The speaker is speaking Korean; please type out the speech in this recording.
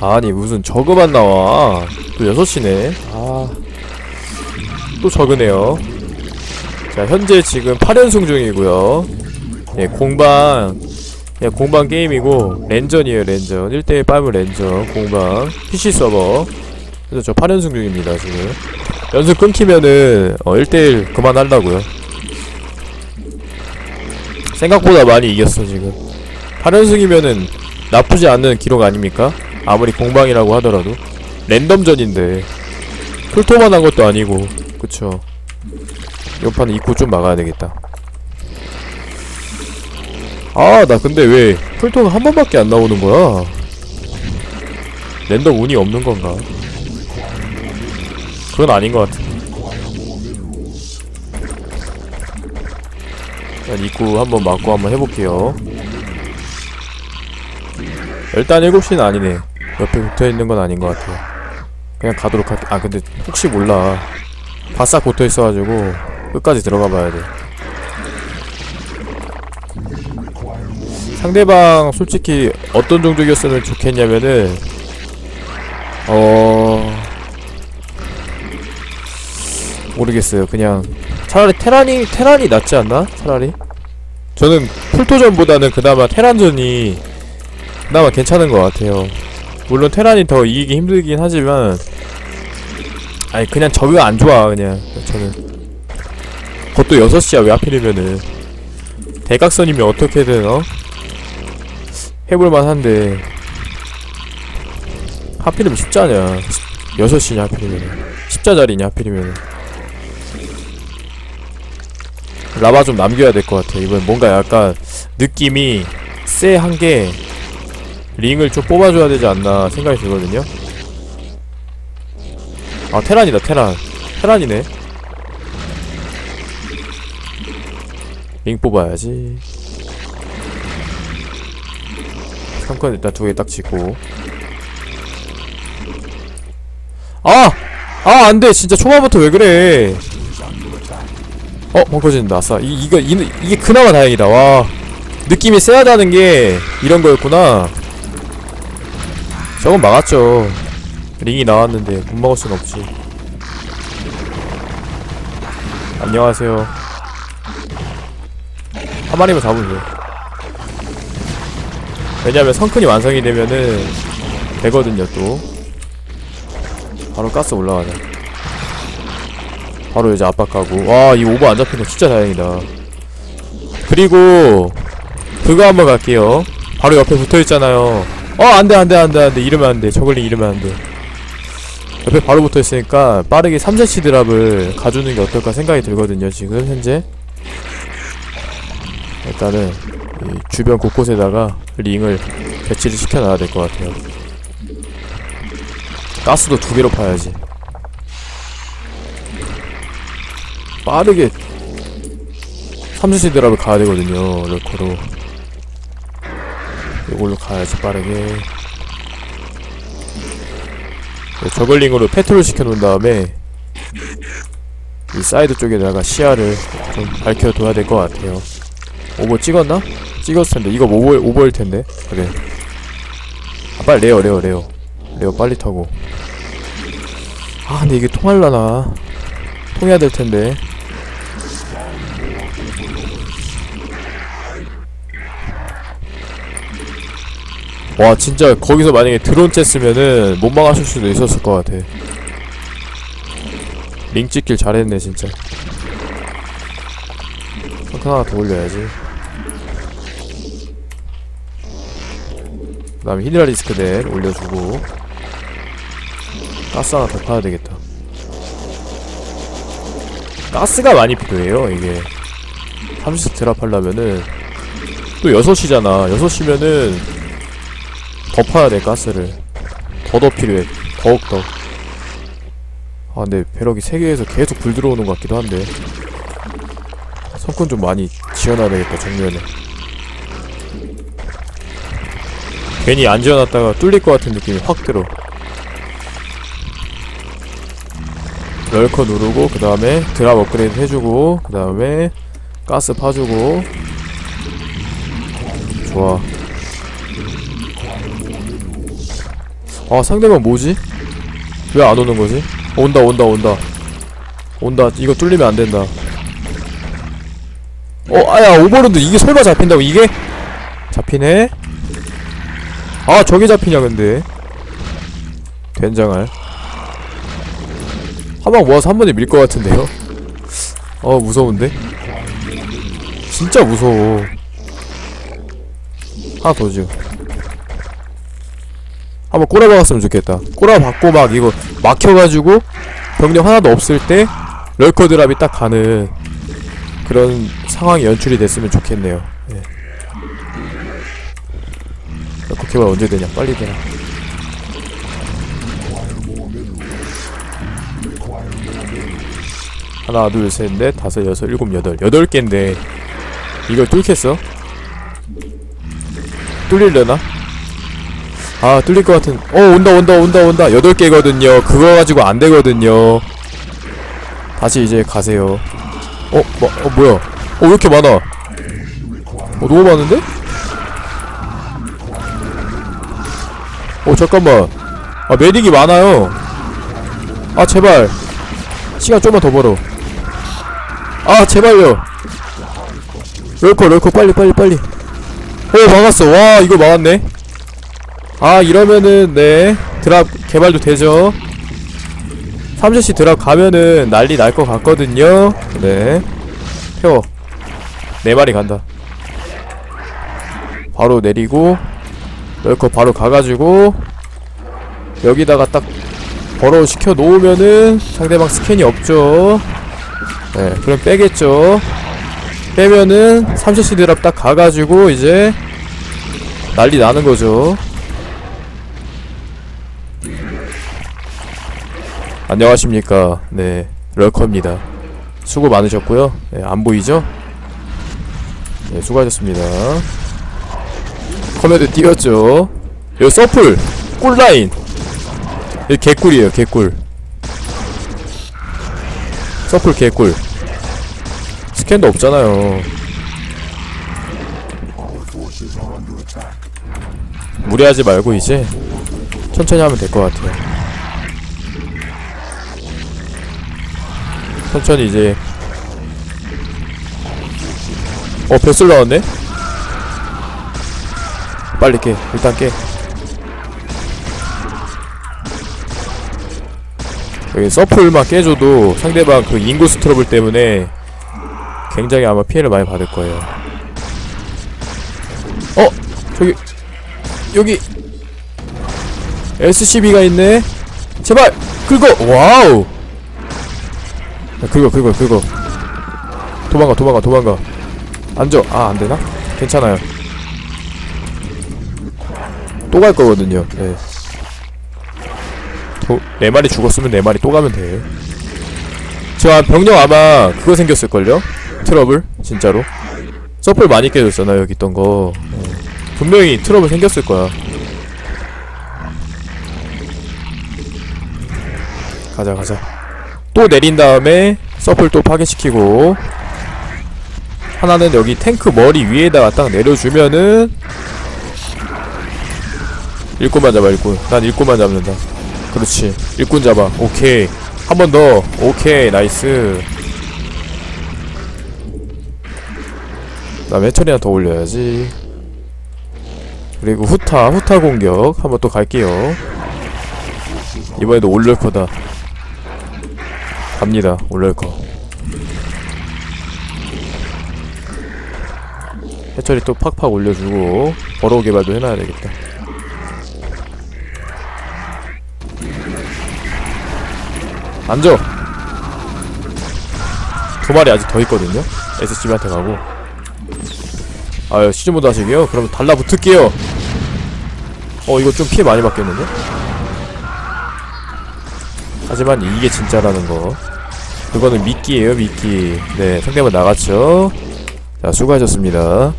아니 무슨 저그만 나와. 또 6시네. 아또 저그네요. 자 현재 지금 8연승 중이고요. 예 공방. 예 공방 게임이고 랜전이에요 랜전. 1대1 빨물 랜전 공방. PC 서버. 그래서 저 8연승 중입니다 지금. 연습 끊기면은 어 1대1 그만하려고요. 생각보다 많이 이겼어 지금. 8연승이면은 나쁘지 않은 기록 아닙니까? 아무리 공방이라고 하더라도 랜덤전인데 풀토만 한 것도 아니고 그쵸? 이번 판은 입구 좀 막아야 되겠다. 아 나 근데 왜 풀토가 한 번밖에 안 나오는 거야? 랜덤 운이 없는 건가? 그건 아닌 것 같아 일단 입구 한번 막고 한번 해볼게요. 일단 7시는 아니네 옆에 붙어있는 건 아닌 것 같아요. 그냥 가도록 할게. 아 근데 혹시 몰라. 바싹 붙어있어가지고 끝까지 들어가 봐야 돼. 상대방 솔직히 어떤 종족이었으면 좋겠냐면은 어 모르겠어요. 그냥 차라리 테란이 테란이 낫지 않나? 차라리? 저는 풀토전보다는 그나마 테란전이 그나마 괜찮은 것 같아요 물론 테란이 더 이기기 힘들긴 하지만 아니 그냥 저기가 안 좋아 그냥. 저는. 그것도 6시야 왜 하필이면은. 대각선이면 어떻게든 어? 해볼만 한데. 하필이면 십자냐 6시냐 하필이면 십자자리냐 하필이면 라바 좀 남겨야 될 것 같아. 이번 뭔가 약간 느낌이 쎄한 게 링을 좀 뽑아줘야 되지 않나 생각이 들거든요. 아 테란이다 테란. 테란이네. 링 뽑아야지. 3건 일단 두 개 딱 짓고. 아! 아 안돼. 진짜 초반부터 왜 그래? 어 벙커진다. 아싸. 이, 이거 이, 이게 그나마 다행이다. 와. 느낌이 쎄하다는 게 이런 거였구나 저건 막았죠. 링이 나왔는데 못 먹을 순 없지. 안녕하세요. 한 마리만 잡으면 돼 왜냐면 성큰이 완성이 되면은 되거든요 또. 바로 가스 올라가자 바로 이제 압박하고. 와 이 오버 안 잡힌 거 진짜 다행이다. 그리고 그거 한번 갈게요. 바로 옆에 붙어있잖아요 어 안돼 안돼 안돼 안돼. 이러면 안돼. 저글링 이러면 안돼. 옆에 바로 붙어있으니까 빠르게 3세치 드랍을 가주는 게 어떨까 생각이 들거든요 지금 현재. 일단은 이 주변 곳곳에다가 링을 배치를 시켜놔야 될 것 같아요. 가스도 두 개로 파야지. 빠르게 3세치 드랍을 가야 되거든요 럴커로 이걸로 가야지 빠르게. 네, 저글링으로 패트롤 시켜놓은 다음에 이 사이드 쪽에다가 시야를 좀 밝혀둬야 될 것 같아요. 오버 찍었나? 찍었을 텐데. 이거 오버, 오버일 텐데. 그래 아 빨리 레어 레어 레어. 레어 빨리 타고. 아 근데 이게 통할라나? 통해야 될 텐데 와 진짜 거기서 만약에 드론 쬐으면은 못 막았을 수도 있었을 것 같아. 링 찍길 잘했네 진짜. 성큰 하나 더 올려야지. 그 다음에 히드라 리스크대 올려주고. 가스 하나 더 파야 되겠다. 가스가 많이 필요해요 이게. 30 드랍 하려면은. 또 6시잖아. 6시면은 더 파야 돼 가스를 더 더 필요해. 더욱더. 아 근데 배럭이 3개에서 계속 불 들어오는 것 같기도 한데. 성큰 좀 많이 지어놔야 되겠다 정면에. 괜히 안 지어놨다가 뚫릴 것 같은 느낌이 확 들어. 럴커 누르고 그 다음에 드랍 업그레이드 해주고 그 다음에 가스 파주고. 좋아 아 상대방 뭐지? 왜 안 오는 거지? 어, 온다 온다 온다 온다 이거 뚫리면 안 된다 어 아야 오버로드 이게 설마 잡힌다고 이게? 잡히네? 아 저게 잡히냐 근데 된장알 한방 모아서 한 번에 밀 것 같은데요? 어 무서운데? 진짜 무서워 하나 더 줘. 한번 꼬라박았으면 좋겠다. 꼬라박고 막 이거 막혀가지고 병력 하나도 없을 때 럴커 드랍이 딱 가는 그런 상황이 연출이 됐으면 좋겠네요. 예. 럴커 개발 언제 되냐? 빨리 되라. 하나, 둘, 셋, 넷, 다섯, 여섯, 일곱, 여덟. 여덟 개인데 이걸 뚫겠어? 뚫리려나? 아 뚫릴 것 같은. 어 온다 온다 온다 온다. 여덟 개거든요. 그거 가지고 안 되거든요. 다시 이제 가세요. 어? 뭐, 어 뭐야? 어 왜 이렇게 많아? 어 너무 많은데? 어 잠깐만. 아 메딕이 많아요. 아 제발. 시간 좀만 더 벌어. 아 제발요. 럴커 럴커 빨리 빨리 빨리. 어 막았어. 와 이거 막았네 아 이러면은 네. 드랍 개발도 되죠. 3샷씩 드랍 가면은 난리 날 것 같거든요. 네. 태워 네 마리 간다. 바로 내리고 럴커 바로 가가지고 여기다가 딱 버러우 시켜 놓으면은 상대방 스캔이 없죠. 네 그럼 빼겠죠. 빼면은 3샷씩 드랍 딱 가가지고 이제 난리 나는 거죠 안녕하십니까. 네 럴커입니다. 수고 많으셨고요. 네, 안 보이죠? 네 수고하셨습니다. 커맨드 띄웠죠? 여기 서플 꿀라인. 여기 개꿀이에요 개꿀. 서플 개꿀. 스캔도 없잖아요. 무리하지 말고 이제 천천히 하면 될 것 같아요 천천히 이제. 어 뱃술 나왔네? 빨리 깨. 일단 깨. 여기 서플만 깨줘도 상대방 그 인구스 트러블 때문에 굉장히 아마 피해를 많이 받을 거예요. 어? 저기 여기. SCB가 있네? 제발 긁어! 와우 야, 긁어 긁어 긁어. 도망가 도망가 도망가. 앉아. 아 안되나? 괜찮아요. 또 갈 거거든요. 네. 도, 네 마리 죽었으면 네 마리 또 가면 돼. 저 병력 아마 그거 생겼을걸요? 트러블? 진짜로? 서플 많이 깨졌잖아 여기 있던 거. 어. 분명히 트러블 생겼을 거야. 가자 가자 또 내린 다음에 서플 또 파괴시키고 하나는 여기 탱크 머리 위에다가 딱 내려주면은 일꾼만 잡아 일꾼. 난 일꾼만 잡는다. 그렇지. 일꾼 잡아. 오케이. 한 번 더. 오케이. 나이스. 그 다음에 하나 더 올려야지. 그리고 후타 후타 공격. 한번 또 갈게요. 이번에도 올릴 거다 갑니다. 올릴 거. 해처리 또 팍팍 올려주고 버로우 개발도 해놔야 되겠다. 앉아! 두 마리 아직 더 있거든요? SCB한테 가고. 아유 시즌모드 하시게요? 그럼 달라붙을게요. 어 이거 좀 피해 많이 받겠는데? 하지만 이게 진짜라는 거. 그거는 미끼예요 미끼. 네 상대방 나갔죠? 자 수고하셨습니다